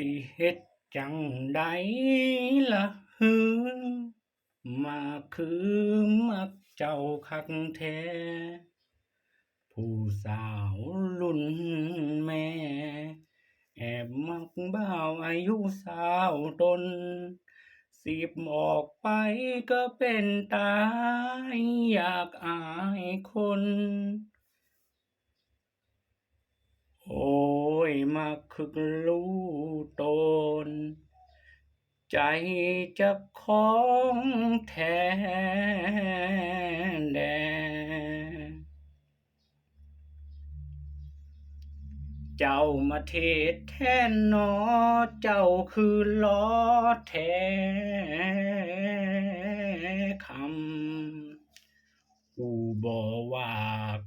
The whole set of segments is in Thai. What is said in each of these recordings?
สิเฮ็ดจังใดละฮือมาคือมักเจ้าคักแท้ ผู้สาวรุ่นแม่ แอบมักบ่าวอายุสาวตน สิบออกไปก็เป็นตาย อยากอายคน โอ้ยมาคึกรู้ตน ใจจะของแท้แดเจ้ามาเทศแทนนอเจ้าคือล้อแท้คำกูบอกว่า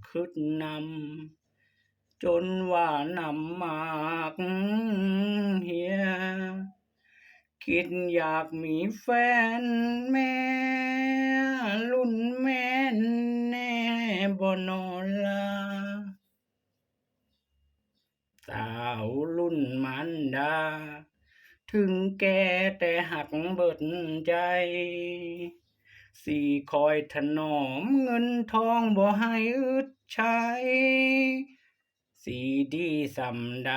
คืดนำ จนว่านำมากเฮีย คิดอยากมีแฟนแม่ รุ่นแม่แน่บนอลาสาวรุ่นมันดา ถึงแกแต่หักเบิดใจสี่คอยถนอมเงินทองบ่ให้อึดใช้ สีดีสำใด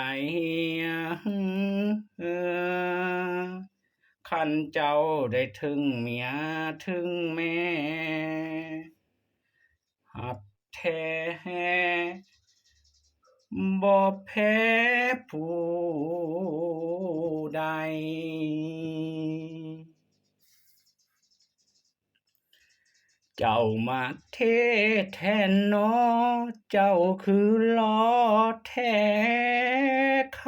ขันเจ้าได้ถึงเมียถึงแม่ หับแท้บ่แพ้ผู้ใด จ้ามาเทแทนนอเจ้าคือล้อแท้ค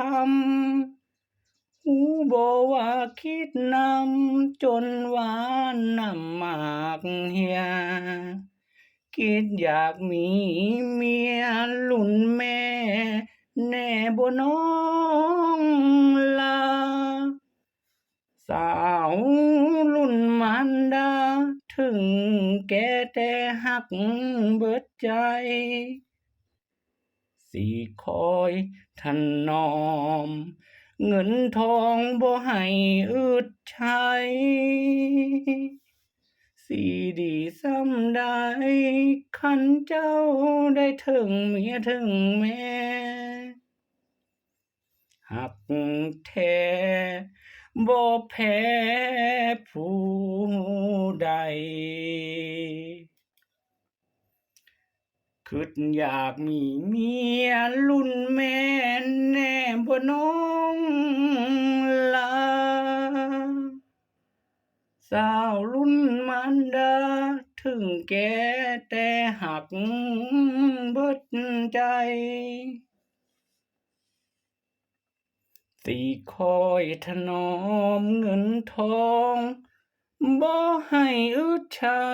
ำหูบ่ว่าคิดนำจนหวานนำมากเฮีย คิดอยากมีเมียรุ่นแม่ แน่บน้องลา สาวรุ่นมันดา ถึงแก่แต่หักเบิดใจสิคอยถนอม เงินทองบ่ให้อึดใช้สิดีสำใดคันเจ้าได้ถึงเมียถึงแม่ หักแท้บ่แพ้ผู้ใดคิดอยากมีเมียรุ่นแม่แน่บ่น้องลาสาวรุ่นมันดาถึงแก่แต่หักเบิดใจ สิคอยถนอมเงินทองบ่ให้อึดใช้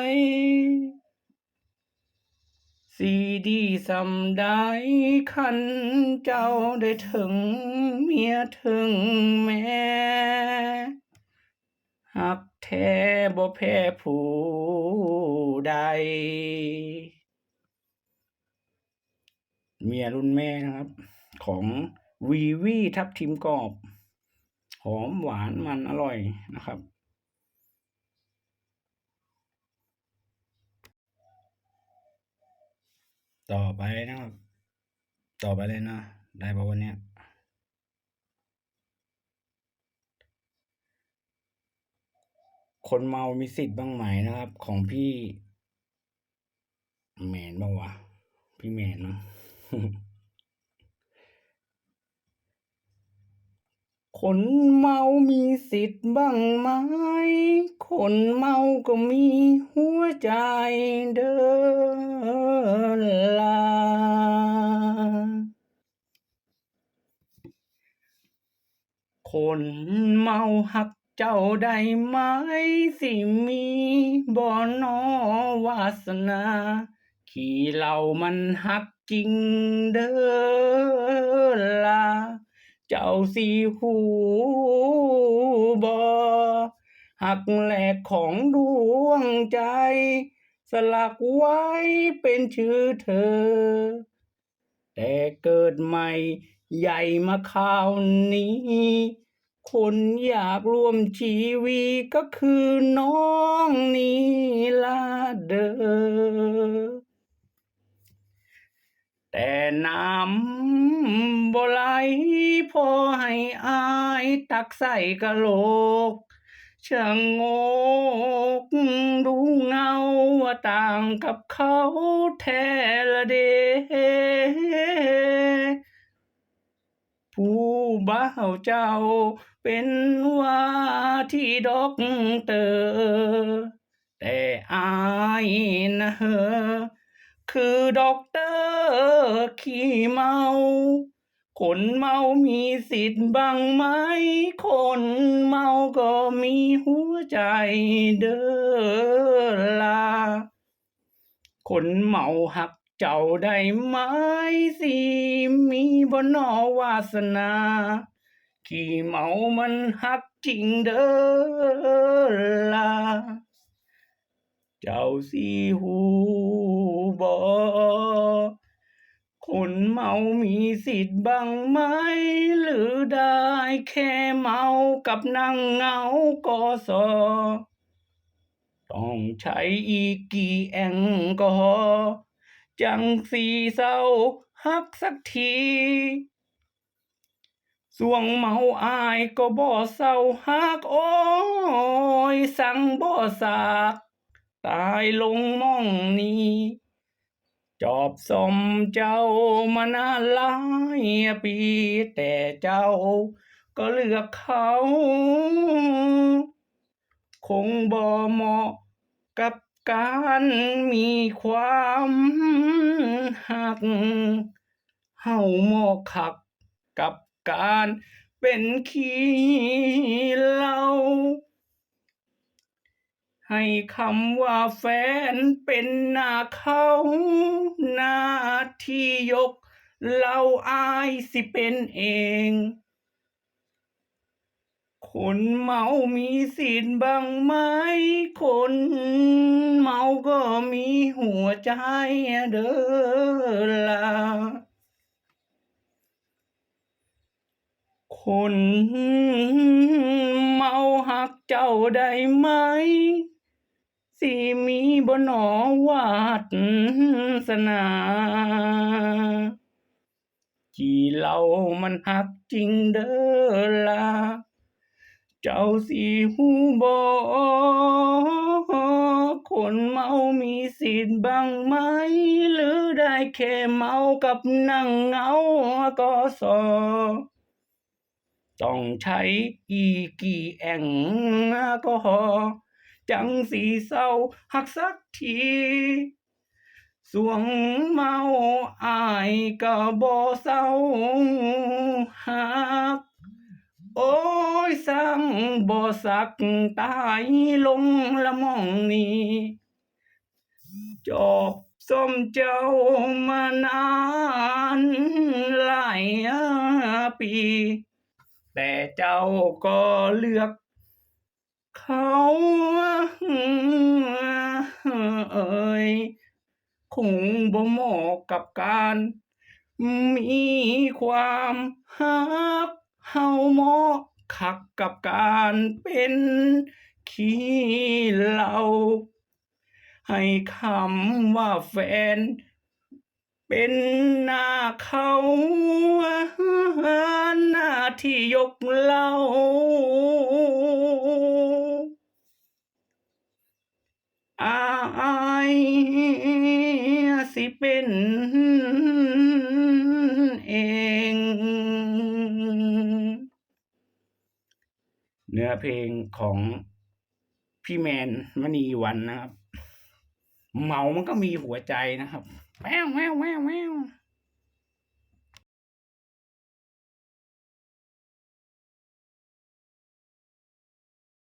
สิดีสำใดคันเจ้าได้ถึงเมียถึงแม่หักแท้บ่แพ้ผู้ใด เมียรุ่นแม่นะครับ ของ วีวีทับทิมกรอบ หอมหวานมันอร่อยนะครับ ต่อไปนะครับ ต่อไปเลยนะ ได้ป่ะวันเนี้ยคนเมามีสิทธิ์บ้างไหมนะครับ ของพี่แมนบ้างวะพี่แมนเนาะ คนเมามีสิทธิ์บ้างไหม คนเมาก็มีหัวใจเดินลา คนเมาหักเจ้าได้ไหม สิมีบ่นอวาสนา ขี่เหล่ามันหักจริงเด้อลา เจ้าสิหูบ่หักแหลกของดวงใจ สลักไว้เป็นชื่อเธอ แต่เกิดใหม่ใหญ่มาคราวนี้ คนอยากร่วมชีวิตก็คือน้องนี่ละเด้อ แต่น้ำบ่ไหลพอให้อายตักใส่กะโหลกชะโงกดูเงาว่าต่างกับเขาแท้ละเด ผู้บ่าวเจ้าเป็นว่าที่ดอกเตอร์แต่อายนะเฮอคือด็อกเตอร์ ขี้เมา คนเมามีสิทธิ์บ้างไหม คนเมาก็มีหัวใจเด้อลา คนเมาหักเจ้าได้ไหมสิมีบนอวาสนาขี้เมามันหักจริงเด้อลา เจ้าสิหูบอ คนเมามีสิทธิ์บ้างไหม หรือได้แค่เมากับนั่งเหงาก็สอ ต้องใช้อีกกี่แองกอฮอล์จังสีเศร้าฮักสักทีสวงเมาอายก็บ่เศร้าฮักโอ้ย สั่งบ่สาก ตายลงม่องนี้ จอบสมเจ้ามานานหลายปีแต่เจ้าก็เลือกเขา คงบ่เหมาะกับการมีความหัก เฮาเหมาะคักกับการเป็นขี้เหล้า ให้คำว่าแฟนเป็นหน้าเขาหน้าที่ยก เราอายสิเป็นเองคนเมามีสิทธิ์บ้างไหม คนเมาก็มีหัวใจเด้อล่ะคนเมาหักเจ้าได้ไหม สิมีบ่หนอวาสนาที่เรามันหักจริงเด้อล่ะเจ้าสิหูบ่คนเมามีสิทธิ์บ้างไหม หรือได้แค่เมากับนั่งเงาก็สอ ต้องใช้อีกกี่แองก็ฮอ จังสีเศร้าหักสักทีสวงเมาอายก็บ่เศร้าหัก โอ้ยสั่งบ่สักตายลงละมองนี้จอบส้มเจ้ามานานหลายปี แต่เจ้าก็เลือก เขาเอ่ยคงบ่เหมาะกับการ มีความฮักเฮาเหมาะคักกับการเป็นขี้เหล้าให้คำว่าแฟน เป็นหน้าเขาหน้าที่ยกเล้า เนื้อเพลงของพี่แมนมณีวันนะครับ เมามันก็มีหัวใจนะครับแววแววแววแวว